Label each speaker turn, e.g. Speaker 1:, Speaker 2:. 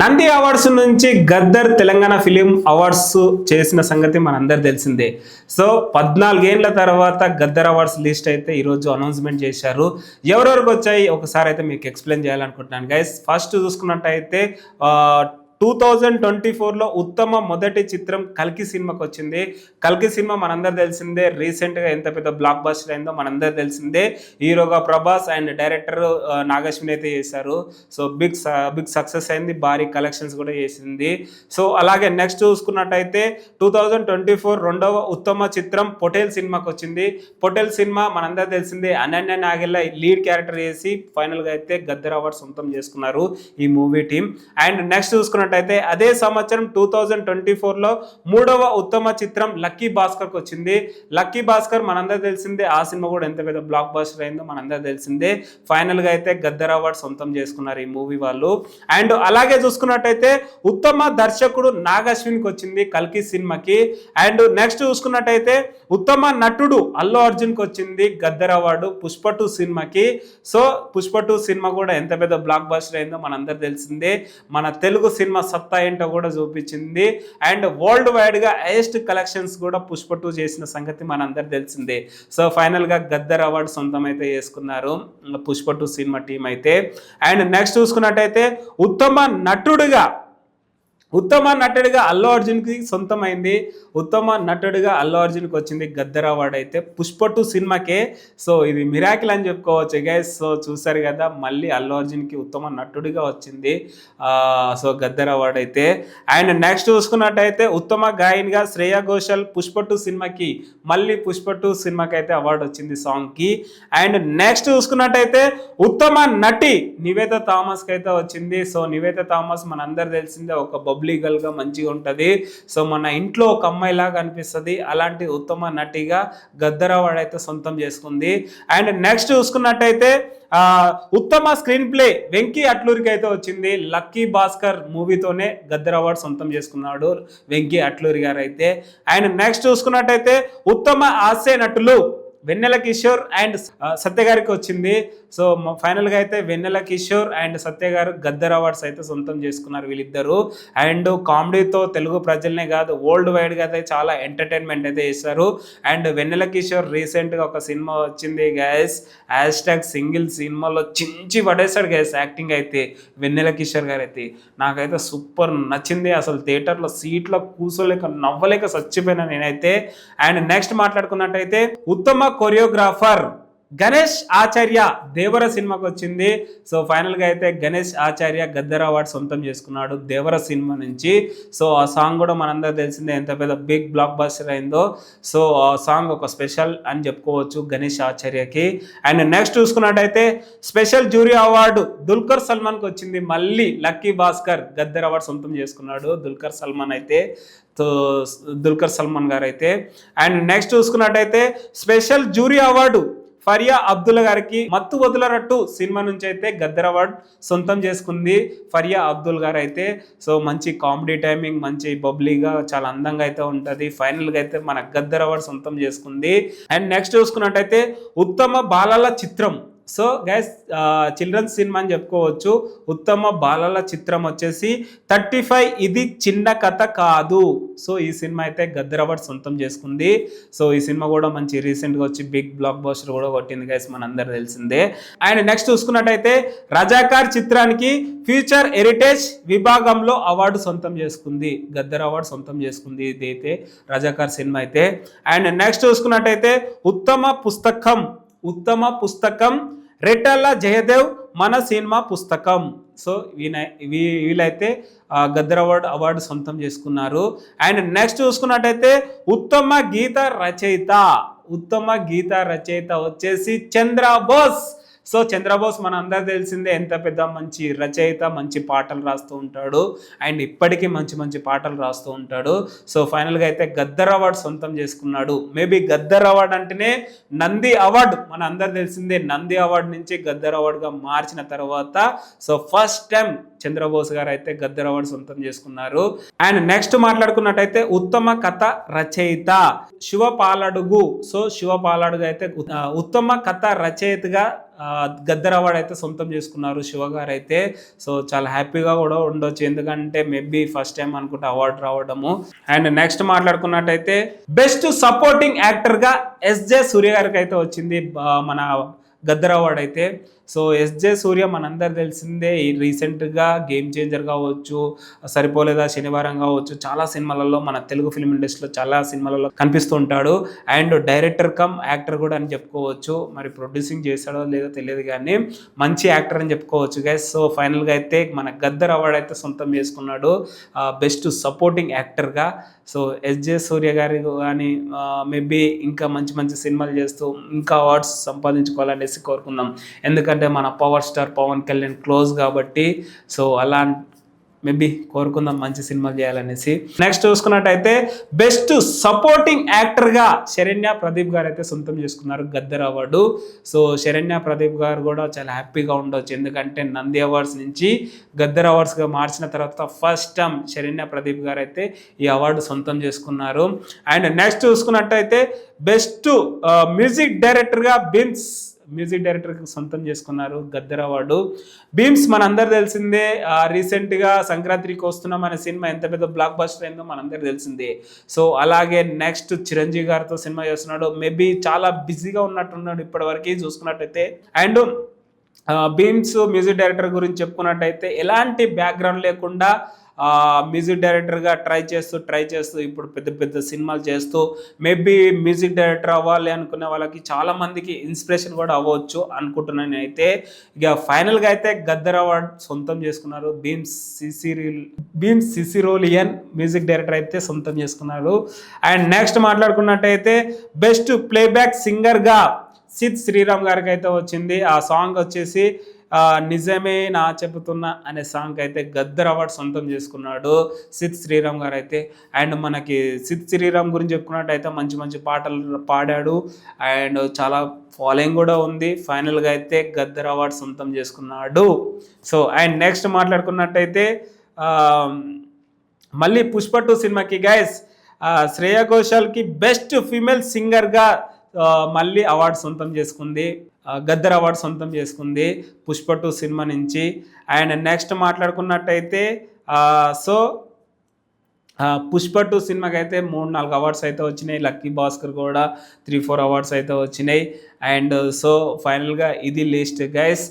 Speaker 1: Nandi awards నుంచి Gaddar Telangana film awards చేసిన సంగతి మనందరు తెలిసిందే. సో పద్నాలుగేళ్ళ తర్వాత గద్దర్ అవార్డ్స్ లిస్ట్ అయితే ఈరోజు అనౌన్స్మెంట్ చేశారు. ఎవరెవరికి వచ్చాయి? ఒకసారి అయితే మీకు ఎక్స్ప్లెయిన్ చేయాలనుకుంటున్నాను. గైస్ ఫస్ట్ చూసుకున్నట్టయితే టూ థౌజండ్ ట్వంటీ ఫోర్లో ఉత్తమ మొదటి చిత్రం కల్కి సినిమాకి వచ్చింది. కల్కి సినిమా మనందరు తెలిసిందే. రీసెంట్గా ఎంత పెద్ద బ్లాక్ బస్టర్ అయిందో మనందరూ తెలిసిందే. హీరోగా ప్రభాస్ అండ్ డైరెక్టర్ నాగశ్విని అయితే చేశారు. సో బిగ్ బిగ్ సక్సెస్ అయింది. భారీ కలెక్షన్స్ కూడా చేసింది. సో అలాగే నెక్స్ట్ చూసుకున్నట్టయితే టూ థౌజండ్ ట్వంటీ ఫోర్ రెండవ ఉత్తమ చిత్రం పొటేల్ సినిమాకి వచ్చింది. పొటేల్ సినిమా మనందరూ తెలిసిందే. అనన్య నాగెల్ల లీడ్ క్యారెక్టర్ చేసి ఫైనల్గా అయితే గద్దర్ అవార్డ్ సొంతం చేసుకున్నారు ఈ మూవీ టీం అండ్ నెక్స్ట్ చూసుకున్నట్టు చూసుకున్నట్టయితే అదే సంవత్సరం టూ థౌజండ్ ట్వంటీ ఫోర్లో మూడవ ఉత్తమ చిత్రం లక్కీ భాస్కర్కి వచ్చింది. లక్కీ భాస్కర్ మనందరూ తెలిసిందే ఆ సినిమా కూడా ఎంత పెద్ద బ్లాక్ బాస్టర్ అయిందో మనందరూ తెలిసిందే. ఫైనల్గా అయితే గద్దర్ అవార్డ్ సొంతం చేసుకున్నారు ఈ మూవీ వాళ్ళు. అండ్ అలాగే చూసుకున్నట్టయితే ఉత్తమ దర్శకుడు నాగశ్విన్కి వచ్చింది కల్కి సినిమాకి. అండ్ నెక్స్ట్ చూసుకున్నట్టయితే ఉత్తమ నటుడు అల్లు అర్జున్కి వచ్చింది గద్దర్ అవార్డు పుష్ప టూ సినిమాకి. సో పుష్ప టూ సినిమా కూడా ఎంత పెద్ద బ్లాక్ బాస్టర్ అయిందో మనందరూ తెలిసిందే. మన తెలుగు సినిమా సత్తా ఏంటో కూడా చూపించింది. అండ్ వరల్డ్ వైడ్గా హైయెస్ట్ కలెక్షన్స్ కూడా పుష్ప టూ చేసిన సంగతి మనందరు తెలిసిందే. సో ఫైనల్గా గద్దర్ అవార్డు సొంతం అయితే చేసుకున్నారు పుష్ప టూ సినిమా టీం అయితే. అండ్ నెక్స్ట్ చూసుకున్నట్టయితే ఉత్తమ నటుడుగా ఉత్తమ నటుడిగా అల్లు అర్జున్కి సొంతమైంది. ఉత్తమ నటుడిగా అల్లు అర్జున్కి వచ్చింది గద్దర్ అవార్డు అయితే పుష్ప టూ సినిమాకే. సో ఇది మిరాకిల్ అని చెప్పుకోవచ్చు గైస్ సో చూసారు కదా మళ్ళీ అల్లు అర్జున్కి ఉత్తమ నటుడిగా వచ్చింది. సో గద్దర్ అవార్డు అయితే. అండ్ నెక్స్ట్ చూసుకున్నట్టయితే ఉత్తమ గాయనిగా శ్రేయా ఘోషల్ పుష్ప టూ సినిమాకి మళ్ళీ పుష్ప టూ సినిమాకి అయితే అవార్డు వచ్చింది సాంగ్కి అండ్ నెక్స్ట్ చూసుకున్నట్టయితే ఉత్తమ నటి నివేద థామస్కి అయితే వచ్చింది. సో నివేత థామస్ మనందరూ తెలిసిందే ఒక బబ్లీ ఒబ్లీగల్గా మంచిగా ఉంటుంది. సో మన ఇంట్లో ఒక అమ్మాయిలాగా అనిపిస్తుంది. అలాంటి ఉత్తమ నటిగా గద్దరవాడ అయితే సొంతం చేసుకుంది. అండ్ నెక్స్ట్ చూసుకున్నట్టయితే ఉత్తమ స్క్రీన్ ప్లే వెంకీ అట్లూరికి అయితే వచ్చింది. లక్కీ భాస్కర్ మూవీతోనే గద్దర్ అవార్డు సొంతం చేసుకున్నాడు వెంకీ అట్లూరి గారు అయితే అండ్ నెక్స్ట్ చూసుకున్నట్టయితే ఉత్తమ హాస్య నటులు వెన్నెల కిషోర్ అండ్ సత్య గారికి వచ్చింది. సో ఫైనల్గా అయితే వెన్నెల కిషోర్ అండ్ సత్య గారు గద్దర్ అవార్డ్స్ అయితే సొంతం చేసుకున్నారు వీళ్ళిద్దరు. అండ్ కామెడీతో తెలుగు ప్రజలనే కాదు వరల్డ్ వైడ్గా అయితే చాలా ఎంటర్టైన్మెంట్ అయితే చేశారు. అండ్ వెన్నెల కిషోర్ రీసెంట్గా ఒక సినిమా వచ్చింది గ్యాస్ హ్యాష్ ట్యాగ్ సింగిల్ సినిమాలో చించి పడేశాడు గ్యాస్ యాక్టింగ్ అయితే వెన్నెల కిషోర్ గారు అయితే నాకైతే సూపర్ నచ్చింది అసలు థియేటర్లో సీట్లో కూర్చోలేక నవ్వలేక చచ్చిపోయినా నేనైతే. అండ్ నెక్స్ట్ మాట్లాడుకున్నట్టయితే ఉత్తమ కొరియోగ్రాఫర్ గణేష్ ఆచార్య దేవర సినిమాకి వచ్చింది. సో ఫైనల్గా అయితే గణేష్ ఆచార్య గద్దర్ అవార్డు సొంతం చేసుకున్నాడు దేవర సినిమా నుంచి. సో ఆ సాంగ్ కూడా మనందరూ తెలిసిందే ఎంత పెద్ద బిగ్ బ్లాక్ బస్టర్ అయిందో. సో ఆ సాంగ్ ఒక స్పెషల్ అని చెప్పుకోవచ్చు గణేష్ ఆచార్యకి. అండ్ నెక్స్ట్ చూసుకున్నట్టయితే స్పెషల్ జ్యూరీ అవార్డు దుల్కర్ సల్మాన్కి వచ్చింది. మళ్ళీ లక్కీ భాస్కర్ గద్దర్ అవార్డు సొంతం చేసుకున్నాడు దుల్కర్ సల్మాన్ అయితే. సో దుల్కర్ సల్మాన్ గారు అయితే అండ్ నెక్స్ట్ చూసుకున్నట్టయితే special jury award Faria Abdullah గారికి మత్తు వదులరట్టు సినిమా నుంచి అయితే గద్దర్ అవార్డ్ సొంతం చేసుకుంది ఫరియా అబ్దుల్ గారు అయితే. సో మంచి కామెడీ టైమింగ్ మంచి బబ్లీగా చాలా అందంగా అయితే ఉంటుంది. ఫైనల్గా అయితే మన గద్దర్ అవార్డ్ సొంతం చేసుకుంది. అండ్ నెక్స్ట్ చూసుకున్నట్టయితే ఉత్తమ బాలల చిత్రం. సో గైస్ చిల్డ్రన్స్ సినిమా అని చెప్పుకోవచ్చు. ఉత్తమ బాలల చిత్రం వచ్చేసి థర్టీ ఫైవ్ ఇది చిన్న కథ కాదు. సో ఈ సినిమా అయితే గద్దర్ అవార్డ్ సొంతం చేసుకుంది. సో ఈ సినిమా కూడా మంచి రీసెంట్గా వచ్చి బిగ్ బ్లాక్ బస్టర్ కూడా కొట్టింది గైస్ మనందరూ తెలిసిందే. అండ్ నెక్స్ట్ చూసుకున్నట్టయితే రజాకార్ చిత్రానికి ఫ్యూచర్ హెరిటేజ్ విభాగంలో అవార్డు సొంతం చేసుకుంది. గద్దర్ అవార్డు సొంతం చేసుకుంది ఇది అయితే రజాకార్ సినిమా అయితే. అండ్ నెక్స్ట్ చూసుకున్నట్టయితే ఉత్తమ పుస్తకం ఉత్తమ పుస్తకం. రెటల్ల జయదేవ్ మన సినిమా పుస్తకం. సో వీన వీ- వీళ్ళైతే గద్దర్ అవార్డు అవార్డు సొంతం చేసుకున్నారు. అండ్ నెక్స్ట్ చూసుకున్నట్టయితే ఉత్తమ గీత రచయిత. ఉత్తమ గీత రచయిత వచ్చేసి చంద్రబోస్ సో చంద్రబోస్ మన అందరు తెలిసిందే ఎంత పెద్ద మంచి రచయిత మంచి పాటలు రాస్తూ ఉంటాడు. అండ్ ఇప్పటికీ మంచి మంచి పాటలు రాస్తూ ఉంటాడు. సో ఫైనల్గా అయితే గద్దర్ అవార్డు సొంతం చేసుకున్నాడు. మేబీ గద్దర్ అవార్డు అంటేనే నంది అవార్డు. మన అందరు తెలిసిందే నంది అవార్డు నుంచి గద్దర్ అవార్డుగా మార్చిన తర్వాత సో ఫస్ట్ టైం చంద్రబోస్ గారు అయితే గద్దర్ అవార్డు సొంతం చేసుకున్నారు. అండ్ నెక్స్ట్ మాట్లాడుకున్నట్టయితే ఉత్తమ కథ రచయిత శివపాలడుగు సో శివపాలడుగు అయితే ఉత్తమ కథ రచయితగా ఆ, గద్దర్ అయితే సొంతం చేసుకున్నారు శివగారు అయితే సో చాలా హ్యాపీగా కూడా ఉండొచ్చు. ఎందుకంటే మేబీ ఫస్ట్ టైం అనుకుంటే అవార్డు రావడము. అండ్ నెక్స్ట్ మాట్లాడుకున్నట్టయితే బెస్ట్ సపోర్టింగ్ యాక్టర్గా ఎస్జే సూర్య గారికి అయితే వచ్చింది మన గద్దర్ అవార్డు అయితే సో ఎస్జే సూర్య మనందరు తెలిసిందే రీసెంట్గా గేమ్ చేంజర్ కావచ్చు సరిపోలేదా శనివారం కావచ్చు చాలా సినిమాలలో మన తెలుగు ఫిల్మ్ ఇండస్ట్రీలో చాలా సినిమాలలో కనిపిస్తూ ఉంటాడు. అండ్ డైరెక్టర్ కమ్ యాక్టర్ కూడా అని చెప్పుకోవచ్చు. మరి ప్రొడ్యూసింగ్ చేశాడో లేదో తెలియదు కానీ మంచి యాక్టర్ అని చెప్పుకోవచ్చు గైస్ సో ఫైనల్గా అయితే మన గద్దర్ అవార్డ్ అయితే సొంతం చేసుకున్నాడు. బెస్ట్ సపోర్టింగ్ యాక్టర్గా. సో ఎస్జే సూర్య గారి కానీ మేబీ ఇంకా మంచి మంచి సినిమాలు చేస్తూ ఇంకా అవార్డ్స్ సంపాదించుకోవాలనేసి కోరుకుందాం. ఎందుకంటే మన power star Pawan Kalyan close కాబట్టి సో అలా మేబీ కోరుకుందాం మంచి సినిమాలు చేయాలనేసి. నెక్స్ట్ చూసుకున్నట్టయితే బెస్ట్ సపోర్టింగ్ యాక్టర్గా శరణ్య ప్రదీప్ గారు అయితే సొంతం చేసుకున్నారు గద్దర్ అవార్డు. సో శరణ్య ప్రదీప్ గారు కూడా చాలా హ్యాపీగా ఉండొచ్చు. ఎందుకంటే నంది అవార్డ్స్ నుంచి గద్దర్ అవార్డ్స్గా మార్చిన తర్వాత ఫస్ట్ టైం శరణ్య ప్రదీప్ గారు అయితే ఈ అవార్డు సొంతం చేసుకున్నారు. అండ్ నెక్స్ట్ చూసుకున్నట్టయితే బెస్ట్ మ్యూజిక్ డైరెక్టర్గా బిన్స్ మ్యూజిక్ డైరెక్టర్కి సొంతం చేసుకున్నారు గద్దర్ అవార్డు. భీమ్స్ మనందరు తెలిసిందే రీసెంట్గా సంక్రాంతికి వస్తున్నాం అనే సినిమా ఎంత పెద్ద బ్లాక్ బస్టర్ అయిందో మనందరికి తెలిసిందే. సో అలాగే నెక్స్ట్ చిరంజీవి గారితో సినిమా చేస్తున్నాడు. మేబీ చాలా బిజీగా ఉన్నట్టున్నాడు ఇప్పటివరకు చూసుకున్నట్టయితే. అండ్ బీమ్స్ మ్యూజిక్ డైరెక్టర్ గురించి చెప్పుకున్నట్టయితే ఎలాంటి బ్యాక్గ్రౌండ్ లేకుండా మ్యూజిక్ డైరెక్టర్గా ట్రై చేస్తూ ట్రై చేస్తూ ఇప్పుడు పెద్ద పెద్ద సినిమాలు చేస్తూ మేబీ మ్యూజిక్ డైరెక్టర్ అవ్వాలి అనుకునే వాళ్ళకి చాలా మందికి ఇన్స్పిరేషన్ కూడా అవ్వచ్చు అనుకుంటున్నాను అయితే ఇక ఫైనల్గా అయితే గద్దర్ అవార్డ్ సొంతం చేసుకున్నారు. భీమ్స్ సిసిరి భీమ్స్ సిసిరోలియన్ మ్యూజిక్ డైరెక్టర్ అయితే సొంతం చేసుకున్నారు. అండ్ నెక్స్ట్ మాట్లాడుకున్నట్టయితే బెస్ట్ ప్లేబ్యాక్ సింగర్గా సిద్ శ్రీరామ్ గారికి అయితే వచ్చింది. ఆ సాంగ్ వచ్చేసి నిజమే నా చెబుతున్నా అనే సాంగ్ అయితే గద్దర్ అవార్డు సొంతం చేసుకున్నాడు సిద్ శ్రీరామ్ గారు అయితే అండ్ మనకి సిద్ శ్రీరామ్ గురించి చెప్పుకున్నట్టయితే మంచి మంచి పాటలు పాడాడు. అండ్ చాలా ఫాలోయింగ్ కూడా ఉంది. ఫైనల్గా అయితే గద్దర్ అవార్డు సొంతం చేసుకున్నాడు. సో అండ్ నెక్స్ట్ మాట్లాడుకున్నట్టయితే మళ్ళీ పుష్ప టూ సినిమాకి గైస్ శ్రేయా ఘోషాల్కి బెస్ట్ ఫీమేల్ సింగర్గా మళ్ళీ అవార్డు సొంతం చేసుకుంది. గద్దర్ అవార్డు సొంతం చేసుకుంది పుష్ప టూ సినిమా నుంచి. అండ్ నెక్స్ట్ మాట్లాడుకున్నట్టయితే సో పుష్ప టూ సినిమాకి అయితే మూడు నాలుగు అవార్డ్స్ అయితే వచ్చినాయి. లక్కీ భాస్కర్ కూడా త్రీ ఫోర్ అవార్డ్స్ అయితే వచ్చినాయి. అండ్ సో ఫైనల్గా ఇది లిస్ట్. గైస్